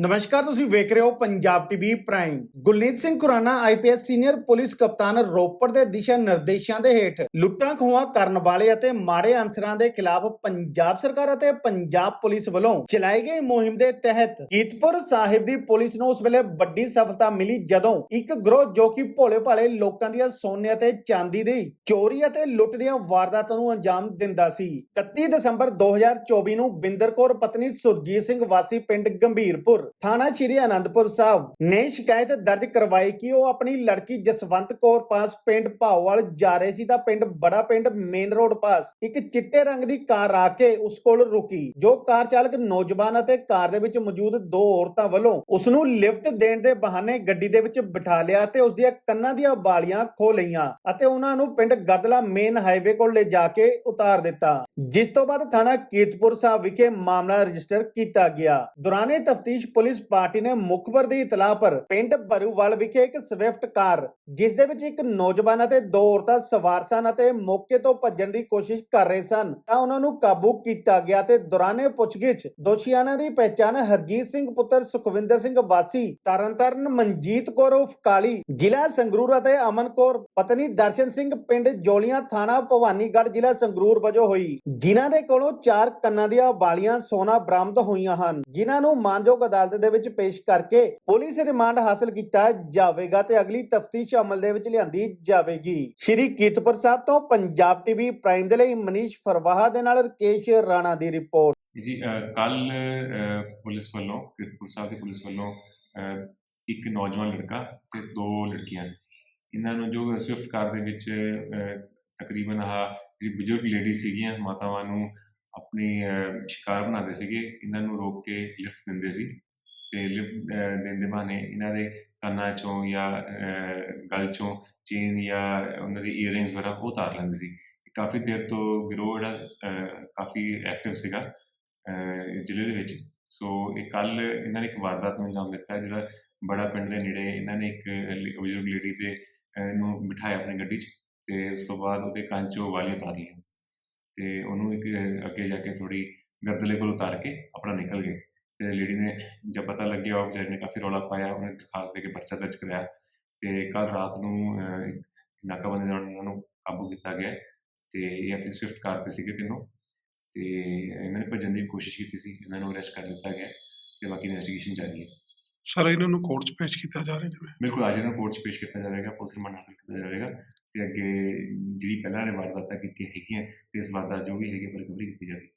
ਨਮਸਕਾਰ, ਤੁਸੀਂ ਵੇਖ ਰਹੇ ਹੋ Punjab TV prime. Gulneet Singh Khurana IPS senior police ਕਪਤਾਨ ਰੋਪੜ ਦੇ ਦਿਸ਼ਾ ਨਿਰਦੇਸ਼ਾਂ ਦੇ ਹੇਠ ਲੁੱਟਾਂ ਖੋਹਾਂ ਕਰਨ ਵਾਲੇ ਅਤੇ ਮਾੜੇ ਅਨਸਰਾਂ ਦੇ ਖਿਲਾਫ ਪੰਜਾਬ ਸਰਕਾਰ ਅਤੇ ਪੰਜਾਬ ਪੁਲਿਸ ਵੱਲੋਂ ਚਲਾਈ ਗਈ ਮੁਹਿੰਮ ਦੇ ਤਹਿਤ ਕੀਤਪੁਰ ਸਾਹਿਬ ਦੀ ਪੁਲਿਸ ਨੂੰ ਉਸ ਵੇਲੇ ਵੱਡੀ ਸਫਲਤਾ ਮਿਲੀ ਜਦੋਂ ਇੱਕ ਗਰੋਹ ਜੋ ਕਿ ਭੋਲੇ ਭਾਲੇ ਲੋਕਾਂ ਦੀਆਂ ਸੋਨੇ ਅਤੇ ਚਾਂਦੀ ਦੀ ਚੋਰੀ ਅਤੇ ਲੁੱਟ ਦੀਆਂ ਵਾਰਦਾਤਾਂ ਨੂੰ ਅੰਜਾਮ ਦਿੰਦਾ ਸੀ। 31 ਦਸੰਬਰ 2024 ਨੂੰ ਬਿੰਦਰ ਕੌਰ, ਪਤਨੀ ਸੁਰਜੀਤ ਸਿੰਘ ਵਾਸੀ, ਪਿੰਡ ਗੰਭੀਰਪੁਰ ਥਾਣਾ ਸ਼੍ਰੀ ਅਨੰਦਪੁਰ ਸਾਹਿਬ ਨੇ ਸ਼ਿਕਾਇਤ ਦਰਜ ਕਰਵਾਈ ਕਿ ਉਹ ਆਪਣੀ ਲੜਕੀ ਜਸਵੰਤ ਕੌਰ ਪਾਸ ਪਿੰਡ ਭਾਓਵਾਲ ਜਾ ਰਹੇ ਸੀ ਤਾਂ ਪਿੰਡ ਬੜਾ ਪਿੰਡ ਮੇਨ ਰੋਡ ਪਾਸ ਇੱਕ ਚਿੱਟੇ ਰੰਗ ਦੀ ਕਾਰ ਆ ਕੇ ਉਸ ਕੋਲ ਰੁਕੀ, ਜੋ ਕਾਰ ਚਾਲਕ ਨੌਜਵਾਨ ਅਤੇ ਕਾਰ ਦੇ ਵਿੱਚ ਮੌਜੂਦ ਦੋ ਔਰਤਾਂ ਵੱਲੋਂ ਉਸ ਨੂੰ ਲਿਫਟ ਦੇਣ ਦੇ ਬਹਾਨੇ ਗੱਡੀ ਦੇ ਵਿੱਚ ਬਿਠਾ ਲਿਆ ਤੇ ਉਸ ਦੀਆਂ ਕੰਨਾਂ ਦੀਆਂ ਬਾਲੀਆਂ ਖੋ ਲਈਆਂ ਅਤੇ ਉਹਨਾਂ ਨੂੰ ਪਿੰਡ ਗਦਲਾ ਮੇਨ ਹਾਈਵੇ ਕੋਲ ਲੈ ਜਾ ਕੇ ਉਤਾਰ ਦਿੱਤਾ। ਜਿਸ ਤੋਂ ਬਾਅਦ ਥਾਣਾ ਕੀਰਤਪੁਰ ਸਾਹਿਬ ਵਿਖੇ ਮਾਮਲਾ ਰਜਿਸਟਰ ਕੀਤਾ ਗਿਆ। ਦੌਰਾਨੇ ਤਫਤੀਸ਼ ਪੁਲਿਸ ਪਾਰਟੀ ਨੇ ਮੁਖਬਰ ਦੀ ਇਤਲਾਹ ਪਰ ਪਿੰਡ ਬਰੂਵਾਲ ਵਿਖੇ ਇੱਕ ਸਵਿਫਟ ਕਾਰ, ਜਿਸ ਦੇ ਵਿੱਚ ਇੱਕ ਨੌਜਵਾਨ ਅਤੇ ਦੋ ਔਰਤਾਂ ਸਵਾਰ ਸਨ ਅਤੇ ਮੌਕੇ ਤੋਂ ਭੱਜਣ ਦੀ ਕੋਸ਼ਿਸ਼ ਕਰ ਰਹੇ ਸਨ, ਤਾਂ ਉਹਨਾਂ ਨੂੰ ਕਾਬੂ ਕੀਤਾ ਗਿਆ ਤੇ ਦੌਰਾਨੇ ਪੁੱਛਗਿੱਛ ਦੋਸ਼ੀਆਂ ਦੀ ਪਹਿਚਾਣ ਹਰਜੀਤ ਸਿੰਘ ਪੁੱਤਰ ਸੁਖਵਿੰਦਰ ਸਿੰਘ ਵਾਸੀ, ਤਰਨਤਾਰਨ ਮਨਜੀਤ ਕੌਰ ਉਫ ਕਾਲੀ, ਜ਼ਿਲ੍ਹਾ ਸੰਗਰੂਰ ਅਤੇ ਅਮਨ ਕੌਰ, ਪਤਨੀ ਦਰਸ਼ਨ ਸਿੰਘ ਪਿੰਡ ਜੋਲੀਆਂ ਥਾਣਾ ਭਵਾਨੀਗੜ੍ਹ, ਜ਼ਿਲ੍ਹਾ ਸੰਗਰੂਰ ਵਜੋਂ ਹੋਈ। ਜਿਨ੍ਹਾਂ ਦੇ ਕੋਲੋਂ ਚਾਰ ਕੰਨਾਂ ਦੀਆਂ ਵਾਲੀਆਂ ਸੋਨਾ ਬਰਾਮਦ ਹੋਈਆਂ ਹਨ, ਜਿਨ੍ਹਾਂ ਨੂੰ ਮਾਨਯੋਗ ਅਦਾਲਤ ਦੇ ਵਿੱਚ ਪੇਸ਼ ਕਰਕੇ ਪੁਲਿਸ ਰਿਮਾਂਡ ਹਾਸਲ ਕੀਤਾ ਜਾਵੇਗਾ ਤੇ ਅਗਲੀ ਤਫਤੀਸ਼ ਅਮਲ ਦੇ ਵਿੱਚ ਲਿਆਂਦੀ ਜਾਵੇਗੀ। ਸ਼੍ਰੀ ਕੀਰਤਪੁਰ ਸਾਹਿਬ ਤੋਂ ਪੰਜਾਬ ਟੀਵੀ ਪ੍ਰਾਈਮ ਦੇ ਲਈ ਮਨੀਸ਼ ਫਰਵਾਹਾ ਦੇ ਨਾਲ ਰਕੇਸ਼ ਰਾਣਾ ਦੀ ਰਿਪੋਰਟ। ਜੀ ਕੱਲ ਪੁਲਿਸ ਵੱਲੋਂ, ਕਿਰਤਪੁਰ ਸਾਹਿਬ ਦੀ ਪੁਲਿਸ ਵੱਲੋਂ ਇੱਕ ਨੌਜਵਾਨ ਲੜਕਾ ਤੇ ਦੋ ਲੜਕੀਆਂ ਇਹਨਾਂ ਨੂੰ ਜੋ ਸਵਿਫਟ ਕਾਰ ਦੇ ਵਿੱਚ ਤਕਰੀਬਨ ਆਹ ਜਿਹੜੀ ਬਜ਼ੁਰਗ ਲੇਡੀ ਸੀਗੀਆਂ, ਮਾਤਾਵਾਂ ਨੂੰ ਆਪਣੀ ਸ਼ਿਕਾਰ ਬਣਾਉਂਦੇ ਸੀਗੇ, ਇਹਨਾਂ ਨੂੰ ਰੋਕ ਕੇ ਲਿਫਟ ਦਿੰਦੇ ਸੀ। ਤੇ ਲਿਫਟ ਦੇਣ ਦੇ ਬਹਾਨੇ ਇਹਨਾਂ ਦੇ ਕੰਨਾਂ ਚੋਂ ਜਾਂ ਅ, ਗਲ ਚੋਂ ਚੇਨ ਜਾਂ ਉਹਨਾਂ ਦੀ ਈਅਰਿੰਗਸ ਵਗੈਰਾ ਉਹ ਉਤਾਰ ਲੈਂਦੇ ਸੀ। ਕਾਫੀ ਦੇਰ ਤੋਂ ਗਿਰੋਹ ਜਿਹੜਾ ਕਾਫੀ ਐਕਟਿਵ ਸੀਗਾ ਜ਼ਿਲ੍ਹੇ ਦੇ ਵਿੱਚ। ਸੋ ਇਹ ਕੱਲ ਇਹਨਾਂ ਨੇ ਇੱਕ ਵਾਰਦਾਤ ਨੂੰ ਅੰਜਾਮ ਦਿੱਤਾ ਜਿਹੜਾ ਬੜਾ ਪਿੰਡ ਦੇ ਨੇੜੇ ਇਹਨਾਂ ਨੇ ਇੱਕ ਬਜ਼ੁਰਗ ਲੇਡੀ ਤੇ ਅਹ ਨੂੰ ਬਿਠਾਇਆ ਆਪਣੀ ਗੱਡੀ 'ਚ ਤੇ ਉਸ ਤੋਂ ਬਾਅਦ ਉਹਦੇ ਕੰਨ 'ਚੋਂ ਵਾਲੀਆਂ ਉਤਾਰ ਲਈਆਂ। ਤੇ ਉਹਨੂੰ ਇੱਕ ਅੱਗੇ ਜਾ ਕੇ ਥੋੜੀ ਗਰਦਲੇ ਕੋਲ ਉਤਾਰ ਕੇ ਆਪਣਾ ਨਿਕਲ ਗਏ। ਤੇ ਲੇਡੀ ਨੇ ਜਦ ਪਤਾ ਲੱਗਿਆ ਵਿਚਾਰੀ ਨੇ ਕਾਫੀ ਰੌਲਾ ਪਾਇਆ ਉਹਨੇ ਦਰਖਾਸਤ ਦੇ ਕੇ ਪਰਚਾ ਦਰਜ ਕਰਾਇਆ ਤੇ ਕੱਲ ਰਾਤ ਨੂੰ ਨਾਕਾਬੰਦੀ ਦੌਰਾਨ ਉਹਨਾਂ ਨੂੰ ਕਾਬੂ ਕੀਤਾ ਗਿਆ ਤੇ ਇਹ ਆਪਣੀ ਸਵਿਫਟ ਕਾਰ ਤੇ ਸੀਗੇ ਤਿੰਨੋਂ ਤੇ ਇਹਨਾਂ ਨੇ ਭੱਜਣ ਦੀ ਕੋਸ਼ਿਸ਼ ਕੀਤੀ ਸੀ ਇਹਨਾਂ ਨੂੰ ਅਰੈਸਟ ਕਰ ਲਿੱਤਾ ਗਿਆ ਤੇ ਬਾਕੀ ਇਨਵੈਸਟੀਗੇਸ਼ਨ ਜਾਰੀ ਹੈ। ਸਰ ਇਹਨਾਂ ਨੂੰ ਕੋਰਟ 'ਚ ਪੇਸ਼ ਕੀਤਾ ਜਾ ਰਿਹਾ ਜਿਵੇਂ? ਬਿਲਕੁਲ ਅੱਜ ਇਹਨਾਂ ਨੂੰ ਕੋਰਟ 'ਚ ਪੇਸ਼ ਕੀਤਾ ਜਾਵੇਗਾ ਪੁਲਿਸ ਰਿਮਾਂਡ ਹਾਸਲ ਕੀਤਾ ਜਾਵੇਗਾ ਤੇ ਅੱਗੇ ਜਿਹੜੀ ਪਹਿਲਾਂ ਨੇ ਵਾਰਦਾਤਾਂ ਕੀਤੀਆਂ ਹੈਗੀਆਂ ਤੇ ਇਸ ਵਾਰਦਾਤ ਜੋ ਵੀ ਹੈਗੀ ਪਰ ਰਿਕਵਰੀ ਕੀਤੀ ਜਾਵੇਗੀ।